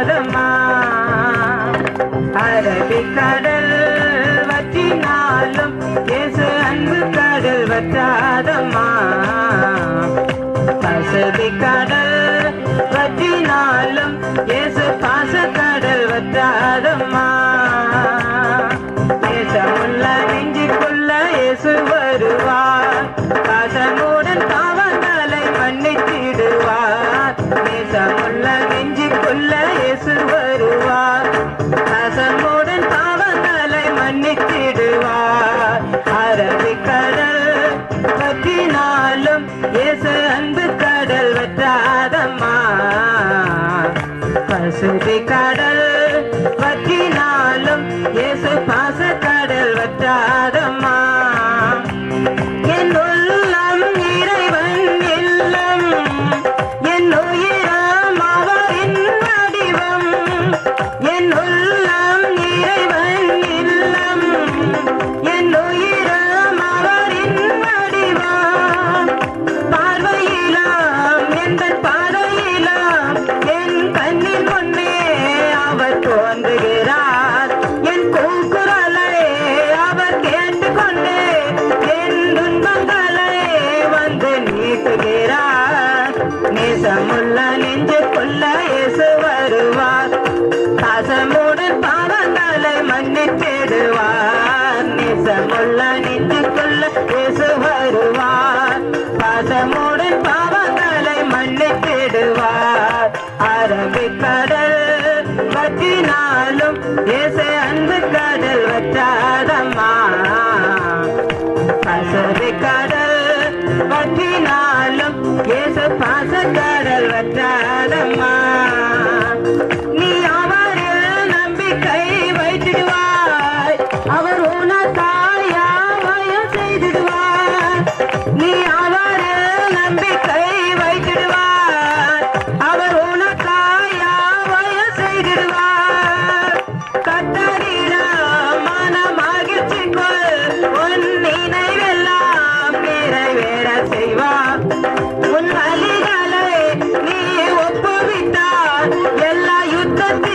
வற்றாதம்மா அரபி கடல் வற்றினாலும் ஏசு அன்பு கடல் வற்றாதம்மா. பசுதி கடல் வற்றினாலும் ஏசு பாச கடல் வற்றாதம்மா. ஏச உள்ள நெஞ்சுக்குள்ள ஏசு வருவார். வந்தாலும் ஏசு அன்பு கடல் வற்றாதம்மா. பசுதி கடல் மன்னித்திடுவார் நிசமுள்ள நெஞ்சுக்குள்ள இயேசு வருவார். பாசமுடன் பாவங்களை மன்னித்திடுவார் அரபிக்கடல் வச்சினாலும் இயேசு அன்பு கடல் வச்சாதம்மா பசுதி கடல் அவர் உனக்காய் யாவையும் செய்திடுவார் கத்தரிடம் மன மகிழ்ச்சி கொள். உன் நினைவெல்லாம் நிறைவேற செய்வார். உன் வழிகளை நீ ஒப்புவித்தார். எல்லா யுத்தத்திலும்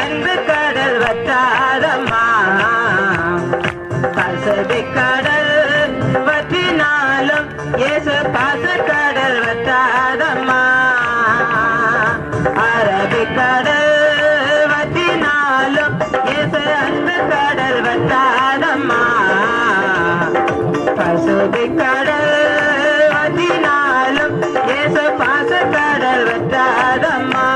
இயேசு கடல் வற்றாதம்மா. பசுதி கடல் வற்றினாலும் இயேசு பாச கடல் வற்றாதம்மா. அரபி கடல் வற்றினாலும் இயேசு அன்பு கடல் வற்றாதம்மா. பசுதி கடல் வற்றினாலும் இயேசு பாச கடல் வற்றாதம்மா.